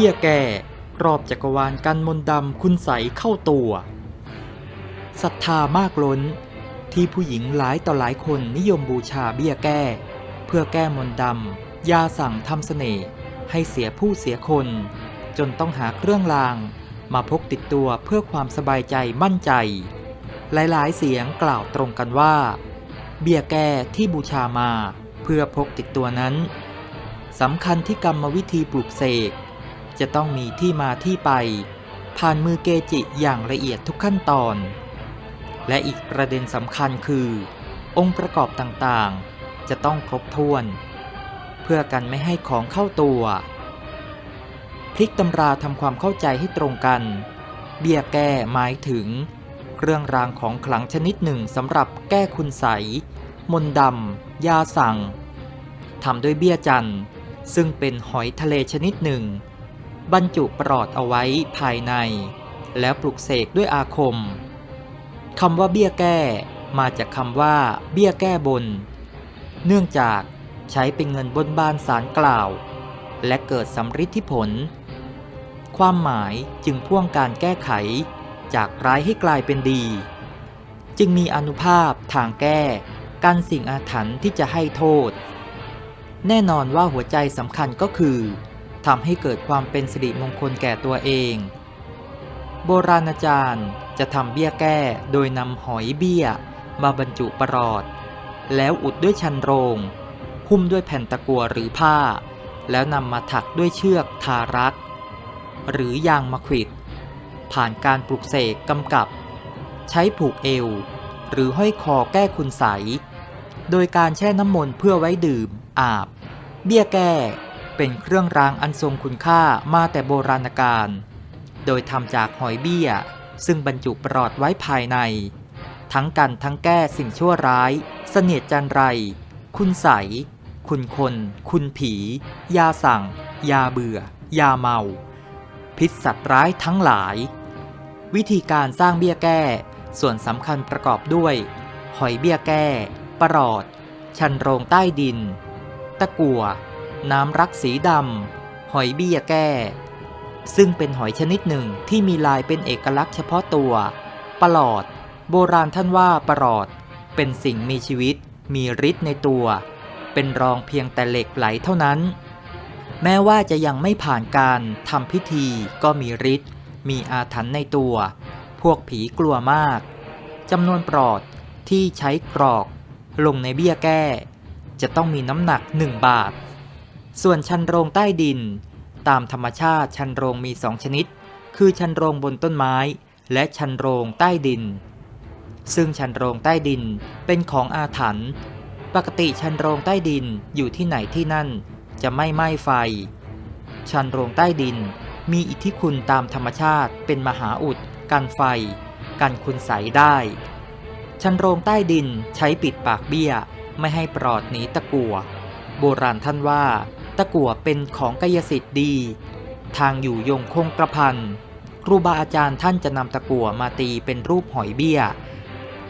บี้ยแก่รอบจักรวาลกันมนต์ดำคุณใสเข้าตัวศรัทธามากล้น ที่ผู้หญิงหลายต่อหลายคนนิยมบูชาเบี้ยแก้ เพื่อแก้มนต์ดำยาสั่งทำเสน่ห์ให้เสียผู้เสียคน จนต้องหาเครื่องราง มาพกติดตัวเพื่อความสบายใจมั่นใจ หลายๆ เสียงกล่าวตรงกันว่า เบี้ยแก้ที่บูชามา เพื่อพกติดตัวนั้นสำคัญที่กรรมวิธีปลูกเสก จะต้องมีที่มาที่ไป ผ่านมือเกจิอย่างละเอียดทุกขั้นตอน และอีกประเด็นสำคัญคือ องค์ประกอบต่างๆ จะต้องครบถ้วน เพื่อกันไม่ให้ของเข้าตัว พลิกตำราทำความเข้าใจให้ตรงกัน เบี้ยแก้หมายถึง เครื่องรางของขลังชนิดหนึ่งสำหรับแก้คุณใสมนดำยาสั่งทำด้วยเบี้ยจันทร์ซึ่งเป็นหอยทะเลชนิดหนึ่ง บรรจุปลอดเอาไว้ภายใน แล้วปลุกเสกด้วยอาคมคำว่าเบี้ยแก้มาจากคำว่า เบี้ยแก้บน เนื่องจากใช้เป็นเงินบนบานสารกล่าว และเกิดสำฤทธิผล ความหมายจึงพ่วงการแก้ไขจากร้ายให้กลายเป็นดี จึงมีอนุภาพทางแก้กันสิ่งอาถรรพ์ที่จะให้โทษ แน่นอนว่าหัวใจสำคัญก็คือ ทำให้เกิดความเป็นสิริมงคลแก่ตัวเอง โบราณอาจารย์จะทำเบี้ยแก้โดยนำหอยเบี้ยมาบรรจุประหลอด แล้วอุดด้วยชันโรง หุ้มด้วยแผ่นตะกัวหรือผ้า แล้วนำมาถักด้วยเชือกทารัก หรือยางมะขิด ผ่านการปลุกเสกกำกับ ใช้ผูกเอว หรือห้อยคอแก้คุณใส โดยการแช่น้ำมนต์เพื่อไว้ดื่มอาบ เบี้ยแก้ เป็นเครื่องรางอันทรงคุณค่ามาแต่โบราณกาล โดยทำจากหอยเบี้ย ซึ่งบรรจุปลอดไว้ภายใน ทั้งกันทั้งแก้สิ่งชั่วร้าย เสนียดจันไร คุณใส คุณคน คุณผี ยาสั่ง ยาเบื่อ ยาเมา พิษสัตว์ร้ายทั้งหลาย วิธีการสร้างเบี้ยแก้ ส่วนสำคัญประกอบด้วย หอยเบี้ยแก้ ปลอด ชันโรงใต้ดิน ตะกั่ว น้ำรักสีดำ หอยเบี้ยแก้ ซึ่งเป็นหอยชนิดหนึ่งที่มีลายเป็นเอกลักษณ์เฉพาะตัวปลอด โบราณท่านว่าปลอด เป็นสิ่งมีชีวิต มีฤทธิ์ในตัว เป็นรองเพียงแต่เหล็กไหลเท่านั้น แม้ว่าจะยังไม่ผ่านการทำพิธีก็มีฤทธิ์มีอาถรรพ์ในตัว พวกผีกลัวมากจำนวนปลอดที่ใช้กรอก ลงในเบี้ยแก้ จะต้องมีน้ำหนัก1บาท ส่วนชันโรงใต้ดิน ตามธรรมชาติชันโรงมีสองชนิด คือชันโรงบนต้นไม้ และชันโรงใต้ดิน ซึ่งชันโรงใต้ดินเป็นของอาถรรพ์ปกติชันโรงใต้ดินอยู่ที่ไหนที่นั่น จะไม่ไหม้ไฟ ชันโรงใต้ดินมีอิทธิคุณตามธรรมชาติเป็นมหาอุดกันไฟ กันคุณใสได้ ชันโรงใต้ดินใช้ปิดปากเบี้ย ไม่ให้ปลอดหนีตะกัว โบราณท่านว่า ตะกัวเป็นของกายสิทธิ์ดี ทางอยู่ยงคงกระพันครูบาอาจารย์ท่านจะนำตะกัวมาตีเป็นรูปหอยเบี้ย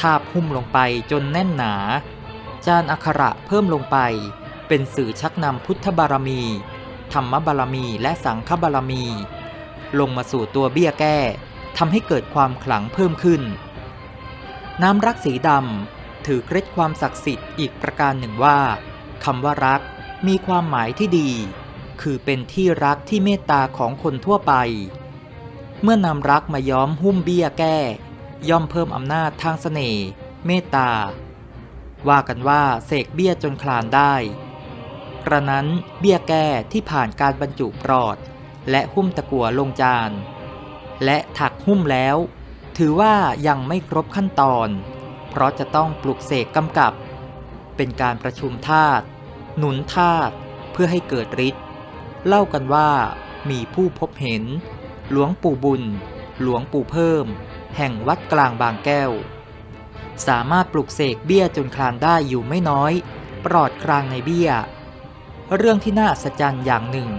ทาบหุ้มลงไปจนแน่นหนา จานอักขระเพิ่มลงไป เป็นสื่อชักนำพุทธบารมี ธรรมบารมีและสังฆบารมี ลงมาสู่ตัวเบี้ยแก้ทำให้เกิดความขลังเพิ่มขึ้น น้ำรักสีดำถือเคล็ดความศักดิ์สิทธิ์อีกประการหนึ่งว่าคำว่ารัก มีความหมายที่ดี คือเป็นที่รักที่เมตตาของคนทั่วไป เมื่อนำรักมาย้อมหุ้มเบี้ยแก้ ย่อมเพิ่มอำนาจทางเสน่ห์ เมตตา ว่ากันว่าเสกเบี้ยจนคลานได้ กระนั้นเบี้ยแก้ที่ผ่านการบรรจุปลอด และหุ้มตะกั่วลงจาน และถักหุ้มแล้ว ถือว่ายังไม่ครบขั้นตอน เพราะจะต้องปลุกเสกกำกับ เป็นการประชุมธาตุ หนุนธาตุเพื่อให้เกิดฤทธิ์เล่ากันว่ามีผู้พบเห็น หลวงปู่บุญ หลวงปู่เพิ่ม แห่งวัดกลางบางแก้ว สามารถปลุกเสกเบี้ยจนคลานได้อยู่ไม่น้อย ปลอดครางในเบี้ย เรื่องที่น่าอัศจรรย์อย่างหนึ่ง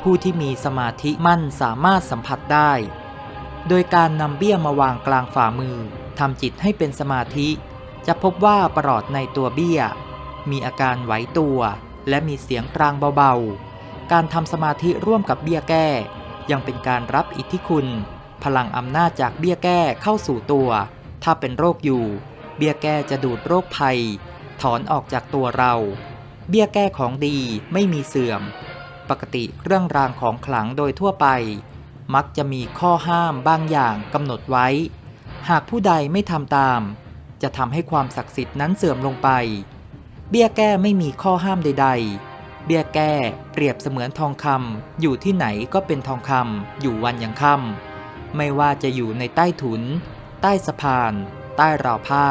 ผู้ที่มีสมาธิมั่นสามารถสัมผัสได้ โดยการนำเบี้ยมาวางกลางฝ่ามือทำจิตให้เป็นสมาธิ จะพบว่าปลอดในตัวเบี้ย มีอาการไหวตัว และมีเสียงกลางเบาๆ การทำสมาธิร่วมกับเบี้ยแก้ ยังเป็นการรับอิทธิคุณ พลังอำนาจจากเบี้ยแก้เข้าสู่ตัว ถ้าเป็นโรคอยู่ เบี้ยแก้จะดูดโรคภัย ถอนออกจากตัวเรา เบี้ยแก้ของดีไม่มีเสื่อม ปกติเครื่องรางของขลังโดยทั่วไป มักจะมีข้อห้ามบางอย่างกำหนดไว้ หากผู้ใดไม่ทำตาม จะทำให้ความศักดิ์สิทธิ์นั้นเสื่อมลงไป เบี้ยแก้ไม่มีข้อห้ามใด ๆ เบี้ยแก้เปรียบเสมือนทองคำอยู่ที่ไหนก็เป็นทองคำอยู่วันยังค่ำไม่ว่าจะอยู่ในใต้ถุน ใต้สะพาน ใต้ราวผ้า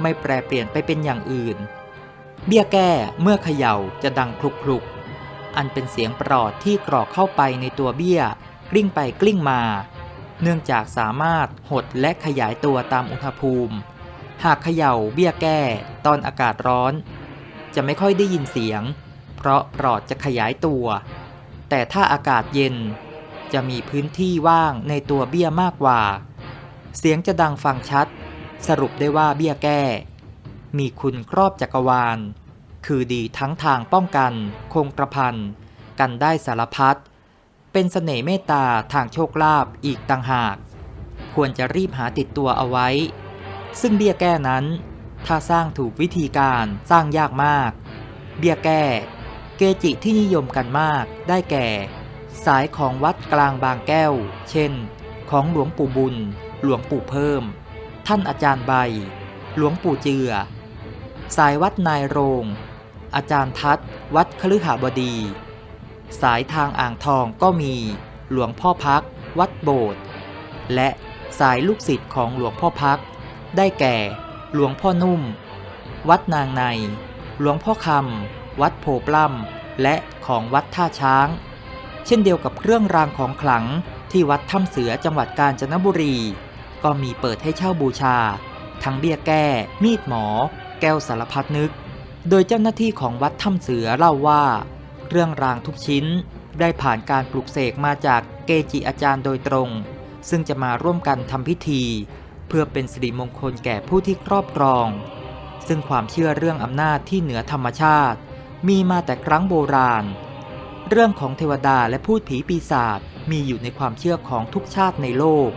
ไม่แปรเปลี่ยนไปเป็นอย่างอื่น เบี้ยแก้เมื่อเขย่าจะดังคลุกคลุกอันเป็นเสียงปลอดที่กรอกเข้าไปในตัวเบี้ย กลิ้งไปกลิ้งมา เนื่องจากสามารถหดและขยายตัวตามอุณหภูมิ หากเขย่าเบี้ยแก้ ตอนอากาศร้อน จะไม่ค่อยได้ยินเสียง เพราะปลอดจะขยายตัว แต่ถ้าอากาศเย็น จะมีพื้นที่ว่างในตัวเบี้ยมากกว่า เสียงจะดังฟังชัด สรุปได้ว่าเบี้ยแก้ มีคุณครอบจักรวาล คือดีทั้งทางป้องกัน คงกระพันกันได้สารพัดเป็นเสน่ห์เมตตาทางโชคลาภอีกต่างหาก ควรจะรีบหาติดตัวเอาไว้ ซึ่งเบี้ยแก้นั้น ถ้าสร้างถูกวิธีการสร้างยากมาก เบี้ยแก้ เกจิที่นิยมกันมากได้แก่ สายของวัดกลางบางแก้ว เช่น ของหลวงปู่บุญ หลวงปู่เพิ่ม ท่านอาจารย์ใบ หลวงปู่เจือ สายวัดนายโรง อาจารย์ทัศวัดคฤหบดี สายทางอ่างทองก็มี หลวงพ่อพัก วัดโบสถ์และสายลูกศิษย์ของหลวงพ่อพัก ได้แก่ หลวงพ่อนุ่ม วัดนางใน หลวงพ่อคำ วัดโพปล้ำ และของวัดท่าช้าง เช่นเดียวกับเครื่องรางของขลังที่วัดถ้ำเสือจังหวัดกาญจนบุรี ก็มีเปิดให้เช่าบูชา ทั้งเบี้ยแก้ มีดหมอ แก้วสารพัดนึก โดยเจ้าหน้าที่ของวัดถ้ำเสือเล่าว่าเครื่องรางทุกชิ้นได้ผ่านการปลุกเสกมาจากเกจิอาจารย์โดยตรง ซึ่งจะมาร่วมกันทำพิธี เพื่อเป็นสิริมงคลแก่ผู้ที่ครอบครอง ซึ่งความเชื่อเรื่องอำนาจที่เหนือธรรมชาติ มีมาแต่ครั้งโบราณ เรื่องของเทวดาและพูดผีปีศาจมีอยู่ในความเชื่อของทุกชาติในโลก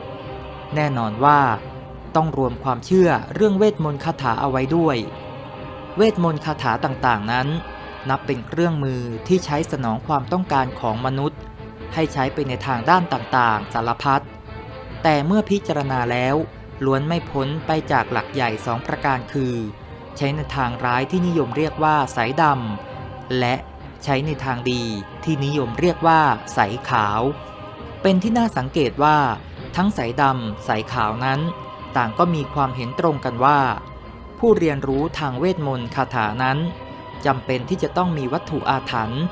แน่นอนว่า ต้องรวมความเชื่อเรื่องเวทมนต์คาถาเอาไว้ด้วย เวทมนต์คาถาต่างๆนั้น นับเป็นเครื่องมือที่ใช้สนองความต้องการของมนุษย์ ให้ใช้ไปในทางด้านต่างๆ สารพัดแต่เมื่อพิจารณาแล้ว ล้วนไม่พ้นไปจากหลักใหญ่สองประการคือ ใช้ในทางร้ายที่นิยมเรียกว่าสายดำและใช้ในทางดีที่นิยมเรียกว่าสายขาว เป็นที่น่าสังเกตว่า ทั้งสายดำสายขาวนั้น ต่างก็มีความเห็นตรงกันว่า ผู้เรียนรู้ทางเวทมนต์คาถานั้นจำเป็นที่จะต้องมีวัตถุอาถรรพ์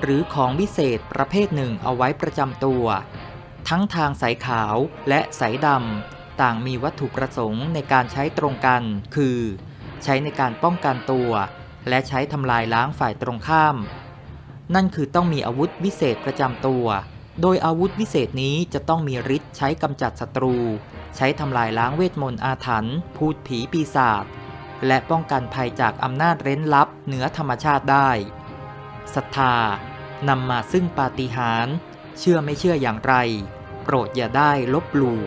หรือของวิเศษประเภทหนึ่งเอาไว้ประจำตัว ทั้งทางสายขาวและสายดำ ต่างมีวัตถุประสงค์ในการใช้ตรงกัน คือ ใช้ในการป้องกันตัว และใช้ทำลายล้างฝ่ายตรงข้าม นั่นคือต้องมีอาวุธวิเศษประจำตัว โดยอาวุธวิเศษนี้จะต้องมีฤทธิ์ใช้กำจัดศัตรู ใช้ทำลายล้างเวทมนต์อาถรรพ์พูดผีปีศาจและป้องกันภัยจากอำนาจเร้นลับเหนือธรรมชาติได้ศรัทธานำมาซึ่งปาฏิหาริย์เชื่อไม่เชื่ออย่างไร โปรดอย่าได้ลบหลู่